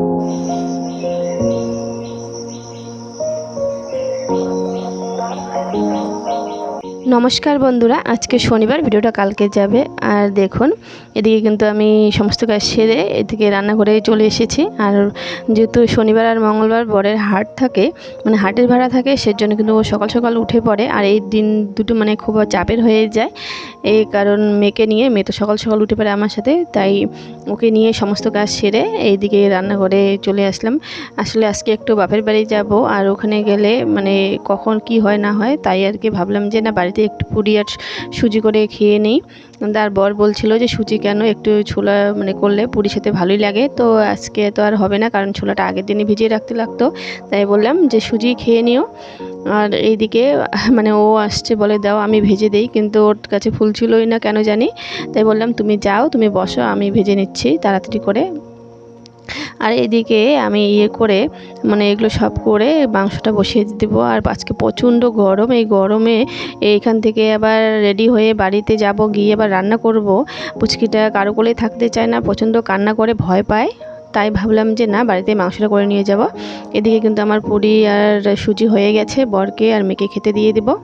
Thank you. নমস্কার বন্ধুরা, আজকে শনিবার, ভিডিওটা কালকে যাবে। আর দেখুন, এদিকে কিন্তু আমি সমস্ত কাজ সেরে এদিকে রান্নাঘরে চলে এসেছি। আর যেহেতু শনিবার আর মঙ্গলবার বরের হাট থাকে মানে হাটের ভাড়া থাকে, সেজন্য কিন্তু ও সকাল সকাল উঠে পড়ে। আর এই দিন দুটো মানে খুব চাপের হয়ে যায়। এই কারণ মেয়েকে নিয়ে, মেয়ে তো সকাল সকাল উঠে পড়ে আমার সাথে, তাই ওকে নিয়ে সমস্ত কাজ সেরে এইদিকে রান্নাঘরে চলে আসলাম। আসলে আজকে একটু বাপের বাড়ি যাব, আর ওখানে গেলে মানে কখন কি হয় না হয়, তাই আর কি ভাবলাম যে না বাড়িতে একটু পুরি আর সুজি করে খেয়ে নিই। তার বর বলছিল যে, সুজি কেন একটু ছোলা মানে করলে পুরি খেতে ভালোই লাগে। তো আজকে তো আর হবে না, কারণ ছোলাটা আগের দিনই ভিজিয়ে রাখতে লাগতো। তাই বললাম যে, সুজি খেয়ে নিও। আর এইদিকে মানে ও আসছে বলে, দাও, আমি ভেজে দিই। কিন্তু ওর কাছে ফুল ছিলই না, কেন জানি? তাই বললাম, তুমি যাও, তুমি বসো, আমি ভেজে নিচ্ছি তাড়াতাড়ি করে। আর এদিকে আমি ইয়ে করে মানে এগুলো সব করে মাংসটা বসিয়ে দেবো। আর আজকে প্রচণ্ড গরম, এই গরমে এইখান থেকে আবার রেডি হয়ে বাড়িতে যাব, গিয়ে আবার রান্না করব। পুচকিটা কারও কোলেই থাকতে চায় না, প্রচণ্ড কান্না করে ভয় পায়। তাই ভাবলাম যে না, বাড়িতে মাংসটা করে নিয়ে যাব। এদিকে কিন্তু আমার পুরি আর সুজি হয়ে গেছে, বরকে আর মেয়েকে খেতে দিয়ে দেবো।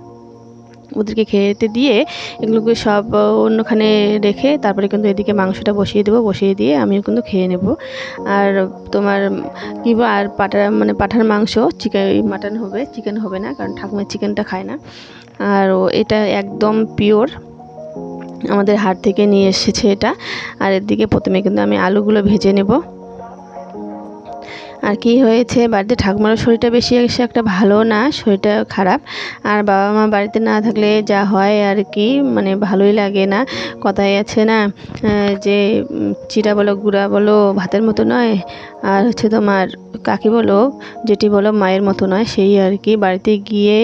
ওদেরকে খেতে দিয়ে এগুলোকে সব অন্যখানে রেখে তারপরে কিন্তু এদিকে মাংসটা বসিয়ে দেবো, বসিয়ে দিয়ে আমিও কিন্তু খেয়ে নেব। আর তোমার কী আর পাটা মানে পাঠার মাংস, চিকেন মাটন হবে, চিকেন হবে না, কারণ ঠাকুমার চিকেনটা খায় না। আর এটা একদম পিওর, আমাদের হাট থেকে নিয়ে এসেছে এটা। আর এর দিকে প্রথমে কিন্তু আমি আলুগুলো ভেজে নেব। আর কি হয়েছে? বাড়িতে ঠাকুমার শরীরটা বেশি এসে একটা ভালো না, শরীরটা খারাপ। আর বাবা মা বাড়িতে না থাকলে যা হয় আর কি মানে ভালোই লাগে না। কথাই আছে না যে চিরা বলো, গুঁড়া বলো, ভাতের মতো নয়। আর হচ্ছে তোমার কাকি বলো যেটি বলো, মায়ের মতো নয়, সেই আর কি। বাড়িতে গিয়ে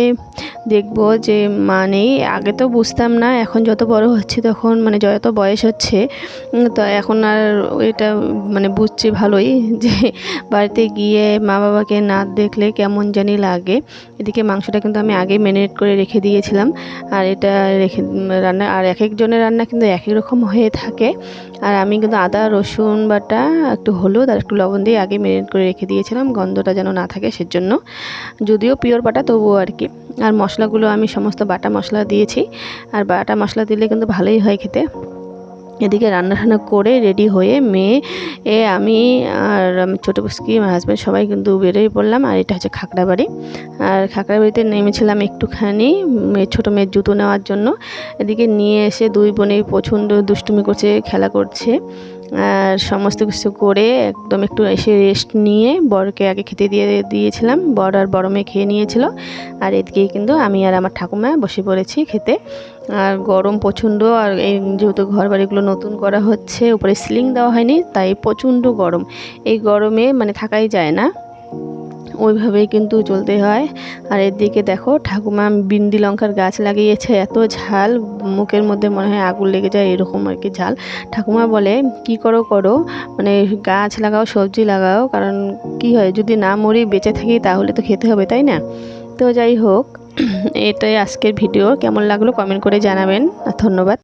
দেখব যে, মা নেই। আগে তো বুঝতাম না, এখন যত বড় হচ্ছে তখন মানে যত বয়স হচ্ছে তো এখন আর এটা মানে বুঝছি ভালোই যে, বাড়িতে গিয়ে মা বাবাকে না দেখলে কেমন জানি লাগে। এদিকে মাংসটা কিন্তু আমি আগে ম্যারিনেট করে রেখে দিয়েছিলাম। আর এটা রেখে, রান্না, আর এক একজনের রান্না কিন্তু একই রকম হয়ে থাকে। আর আমি কিন্তু আদা, রসুন বাটা, একটু হলুদ আর একটু লবণ দিয়ে আগে ম্যারিনেট করে রেখে দিয়েছিলাম। গন্ধটা যেন না থাকে সেজন্য। যদিও পিওর বাটা, তবুও আর কি। আর মশলাগুলো আমি সমস্ত বাটা মশলা দিয়েছি। আর বাটা মশলা দিলে কিন্তু ভালোই হয় খেতে। এদিকে রান্না টান্না করে রেডি হয়ে মেয়ে, এ আমি আর ছোটো পুস্কি আমার হাজব্যান্ড সবাই কিন্তু বেরোই পড়লাম। আর এটা হচ্ছে খাকড়াবাড়ি আর খাকড়াবাড়িতে নেমেছিলাম একটুখানি মেয়ে ছোটো মেয়ের জুতো নেওয়ার জন্য। এদিকে নিয়ে এসে দুই বোনে প্রচণ্ড দুষ্টুমি করছে, খেলা করছে। আর সমস্ত কিছু করে একদম একটু এসে রেস্ট নিয়ে বরকে আগে খেতে দিয়ে দিয়েছিলাম। বর আর বড় মেয়ে খেয়ে নিয়েছিল। আর এদিকে কিন্তু আমি আর আমার ঠাকুমা বসে পড়েছি খেতে। আর গরম প্রচণ্ড আর এই যেহেতু ঘর বাড়িগুলো নতুন করা হচ্ছে, উপরে সিলিং দেওয়া হয়নি, তাই প্রচণ্ড গরম। এই গরমে মানে থাকাই যায় না। ওইভাবেই কিন্তু চলতে হয়। আর এদিকে দেখো ঠাকুমা বিন্দি লঙ্কার গাছ লাগিয়েছে। এত ঝাল, মুখের মধ্যে মনে হয় আগুন লেগে যায়, এরকম আর কি ঝাল। ঠাকুমা বলে, কি করো করো। মানে গাছ লাগাও, সবজি লাগাও, কারণ কি হয়, যদি না মরি, বেঁচে থাকি, তাহলে তো খেতে হবে, তাই না? তো যাই হোক, এটাই আজকের ভিডিও। কেমন লাগল কমেন্ট করে জানাবেন। ধন্যবাদ।